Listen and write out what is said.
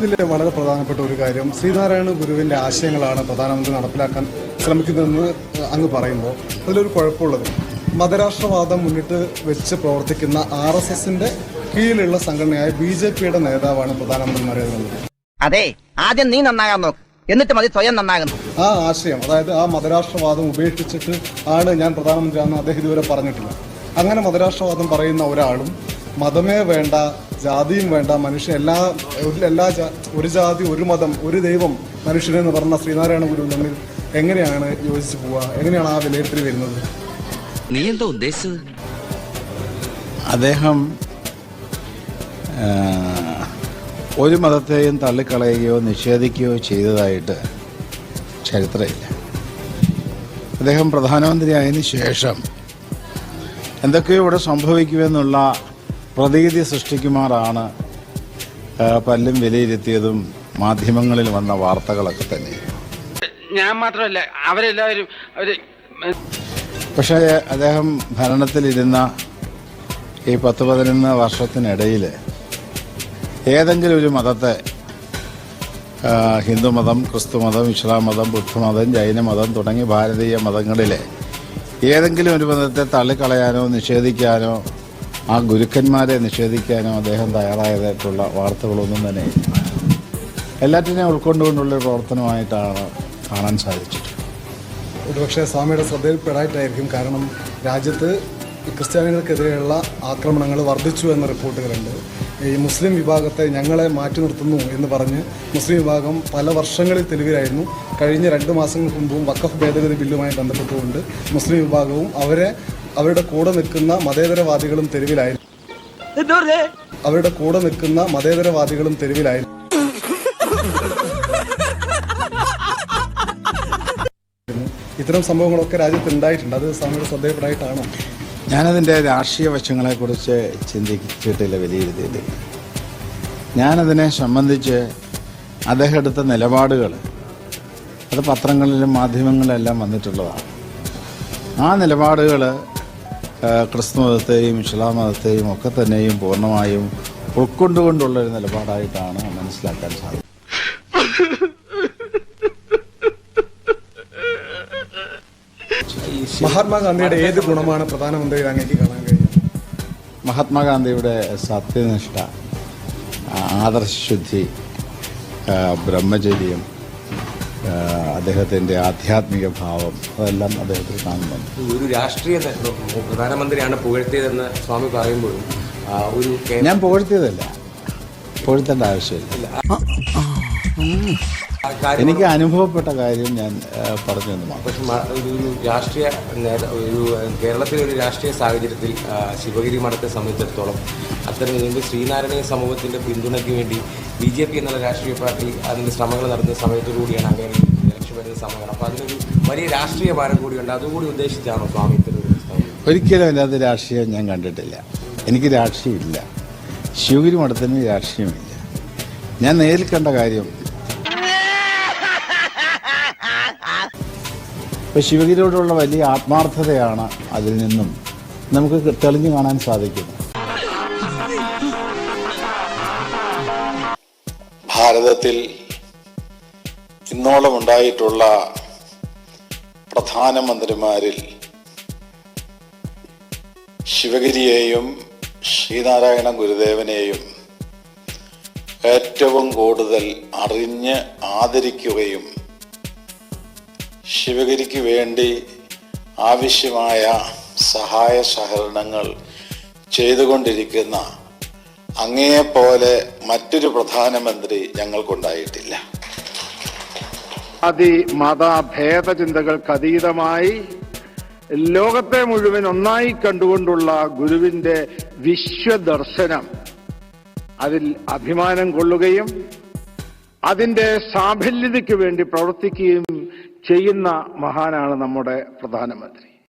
ഇതിലെ വളരെ പ്രധാനപ്പെട്ട ഒരു കാര്യം ശ്രീനാരായണ ഗുരുവിന്റെ ആശയങ്ങളാണ് പ്രധാനമന്ത്രി നടപ്പിലാക്കാൻ ശ്രമിക്കുന്നതെന്ന് അങ്ങ് പറയുമ്പോൾ അതിലൊരു കുഴപ്പമുള്ളത്. മതരാഷ്ട്രവാദം മുന്നിട്ട് വെച്ച് പ്രവർത്തിക്കുന്ന ആർ എസ് എസിന്റെ കീഴിലുള്ള സംഘടനയായ ബി ജെ പിയുടെ നേതാവാണ് പ്രധാനമന്ത്രി നരേന്ദ്രമോദി. അതെ ആദ്യം നീ നന്നാകാൻ നോക്ക്. എന്നിട്ട് മതി സ്വയം നന്നാകുന്നു. ആ ആശയം അതായത് ആ മതരാഷ്ട്രവാദം ഉപേക്ഷിച്ചിട്ട് ആണ് ഞാൻ പ്രധാനമന്ത്രിയാണെന്ന് അദ്ദേഹം ഇതുവരെ പറഞ്ഞിട്ടില്ല. അങ്ങനെ മതരാഷ്ട്രവാദം പറയുന്ന ഒരാളും മതമേ വേണ്ട ജാതിയും വേണ്ട മനുഷ്യൻ എല്ലാ എല്ലാ ഒരു ജാതി ഒരു മതം ഒരു ദൈവം മനുഷ്യനെന്ന് പറഞ്ഞ ശ്രീനാരായണ ഗുരു തമ്മിൽ എങ്ങനെയാണ് യോജിച്ച് പോവുക? എങ്ങനെയാണ് ആ വിലയിരുത്തൽ വരുന്നത്? നീ എന്താ ഉദ്ദേശിച്ചത്? അദ്ദേഹം ഒരു മതത്തെയും തള്ളിക്കളയുകയോ നിഷേധിക്കുകയോ ചെയ്തതായിട്ട് ചരിത്രമില്ല. അദ്ദേഹം പ്രധാനമന്ത്രിയായതിനു ശേഷം എന്തൊക്കെയോ ഇവിടെ സംഭവിക്കുമെന്നുള്ള പ്രതീതി സൃഷ്ടിക്കുമാറാണ് പല്ലും വിലയിരുത്തിയതും മാധ്യമങ്ങളിൽ വന്ന വാർത്തകളൊക്കെ തന്നെ. ഞാൻ മാത്രമല്ല അവരെല്ലാവരും അവർ പക്ഷേ അദ്ദേഹം ഭരണത്തിലിരുന്ന ഈ പത്ത് പതിനൊന്ന് വർഷത്തിനിടയിൽ ഏതെങ്കിലും ഒരു മതത്തെ ഹിന്ദുമതം ക്രിസ്തുമതം ഇസ്ലാം മതം ബുദ്ധമതം ജൈനമതം തുടങ്ങി ഭാരതീയ മതങ്ങളിലെ ഏതെങ്കിലും ഒരു മതത്തെ തള്ളിക്കളയാനോ നിഷേധിക്കാനോ ആ ഗുരുക്കന്മാരെ നിഷേധിക്കാനോ അദ്ദേഹം തയ്യാറായതായിട്ടുള്ള വാർത്തകളൊന്നും തന്നെ. എല്ലാറ്റിനെയും ഉൾക്കൊണ്ടുകൊണ്ടുള്ള പ്രവർത്തനമായിട്ടാണ് കാണാൻ സാധിച്ചത്. ഒരുപക്ഷെ സ്വാമിയുടെ ശ്രദ്ധയിൽപ്പെടായിട്ടായിരിക്കും കാരണം രാജ്യത്ത് ക്രിസ്ത്യാനികൾക്കെതിരെയുള്ള ആക്രമണങ്ങൾ വർദ്ധിച്ചു എന്ന റിപ്പോർട്ടുകളുണ്ട്. ഈ മുസ്ലിം വിഭാഗത്തെ ഞങ്ങളെ മാറ്റി നിർത്തുന്നു എന്ന് പറഞ്ഞ് മുസ്ലിം വിഭാഗം പല വർഷങ്ങളിൽ തെരുവിലായിരുന്നു കഴിഞ്ഞ രണ്ട് മാസങ്ങൾക്ക് മുമ്പും വക്കഫ് ഭേദഗതി ബില്ലുമായി ബന്ധപ്പെട്ടുകൊണ്ട് മുസ്ലിം വിഭാഗവും അവരെ അവരുടെ കൂടെ നിൽക്കുന്ന മതേതരവാദികളും തെരുവിലായിരുന്നു അവരുടെ കൂടെ നിൽക്കുന്ന മതേതരവാദികളും തെരുവിലായിരുന്നു ഇത്തരം സംഭവങ്ങളൊക്കെ രാജ്യത്ത് ഉണ്ടായിട്ടുണ്ട്. അത് സ്വാമിയുടെ ശ്രദ്ധയിൽപ്പെടായിട്ടാണോ ഞാനതിന്റെ രാഷ്ട്രീയ വശങ്ങളെക്കുറിച്ച് ചിന്തിച്ചിട്ടില്ല വിലയിരുത്തിയിട്ടില്ല. ഞാനതിനെ സംബന്ധിച്ച് അദ്ദേഹം എടുത്ത നിലപാടുകൾ അത് പത്രങ്ങളിലും മാധ്യമങ്ങളിലെല്ലാം വന്നിട്ടുള്ളതാണ്. ആ നിലപാടുകൾ ക്രിസ്തു മതത്തെയും ഇസ്ലാം മതത്തെയും ഒക്കെ തന്നെയും പൂർണമായും ഉൾക്കൊണ്ടുകൊണ്ടുള്ള ഒരു നിലപാടായിട്ടാണ് മനസ്സിലാക്കാൻ സാധിക്കുന്നത്. മഹാത്മാഗാന്ധിയുടെ ഏത് ഗുണമാണ് പ്രധാനമന്ത്രി അങ്ങേക്ക് കാണാൻ കഴിയുന്നത് മഹാത്മാഗാന്ധിയുടെ സത്യനിഷ്ഠ ആദർശുദ്ധി ആദർശശുദ്ധി ബ്രഹ്മചര്യം അദ്ദേഹത്തിന്റെ ആധ്യാത്മിക ഭാവം അതെല്ലാം അദ്ദേഹത്തിൽ കാണുന്നുണ്ട്. ഒരു രാഷ്ട്രീയ പ്രധാനമന്ത്രിയാണ് പുകഴ്ത്തിയതെന്ന് സ്വാമി പറയുമ്പോഴും ഒരു ഞാൻ പുകഴ്ത്തിയതല്ല. പുകഴ്ത്തേണ്ട ആവശ്യമില്ല. എനിക്ക് അനുഭവപ്പെട്ട കാര്യം ഞാൻ പറഞ്ഞു തന്നു പക്ഷെ ഒരു രാഷ്ട്രീയ ഒരു കേരളത്തിലെ ഒരു രാഷ്ട്രീയ സാഹചര്യത്തിൽ ശിവഗിരി മഠത്തെ സംബന്ധിച്ചിടത്തോളം അത്തരം ഇതിന്റെ ശ്രീനാരായണീയ സമൂഹത്തിന്റെ പിന്തുണയ്ക്ക് വേണ്ടി ബി ജെ പി എന്നുള്ള രാഷ്ട്രീയ പാർട്ടി അതിന്റെ ശ്രമങ്ങൾ നടത്തുന്ന സമയത്തോടുകൂടിയാണ് അങ്ങനെ ഇലക്ഷൻ വരുന്ന സമയങ്ങൾ അപ്പോൾ അതിനൊരു വലിയ രാഷ്ട്രീയ ഭാരം കൂടിയുണ്ട്. അതുകൂടി ഉദ്ദേശിച്ചാണോ സ്വാമി ഒരിക്കലും അല്ലാതെ രാഷ്ട്രീയം ഞാൻ കണ്ടിട്ടില്ല. എനിക്ക് രാഷ്ട്രീയമില്ല ശിവഗിരി മഠത്തിന് രാഷ്ട്രീയമില്ല. ഞാൻ നേരിൽ കണ്ട കാര്യം ഇപ്പൊ ശിവഗിരിയോടുള്ള വലിയ ആത്മാർത്ഥതയാണ് അതിൽ നിന്നും നമുക്ക് തെളിഞ്ഞു കാണാൻ സാധിക്കുന്നത്. ഭാരതത്തിൽ ഇന്നോളം ഉണ്ടായിട്ടുള്ള പ്രധാനമന്ത്രിമാരിൽ ശിവഗിരിയെയും ശ്രീനാരായണ ഗുരുദേവനെയും ഏറ്റവും കൂടുതൽ അറിഞ്ഞ് ആദരിക്കുകയും ശിവഗിരിക്ക് വേണ്ടി ആവശ്യമായ സഹായ സഹകരണങ്ങൾ ചെയ്തുകൊണ്ടിരിക്കുന്ന അങ്ങേപോലെ മറ്റൊരു പ്രധാനമന്ത്രി ഞങ്ങൾക്കുണ്ടായിട്ടില്ല. അതി മതഭേദ അതീതമായി ലോകത്തെ മുഴുവൻ ഒന്നായി കണ്ടുകൊണ്ടുള്ള ഗുരുവിന്റെ വിശ്വദർശനം അതിൽ അഭിമാനം കൊള്ളുകയും അതിന്റെ സാഫല്യതയ്ക്ക് വേണ്ടി പ്രവർത്തിക്കുകയും ചെയ്യുന്ന മഹാനാണ് നമ്മുടെ പ്രധാനമന്ത്രി.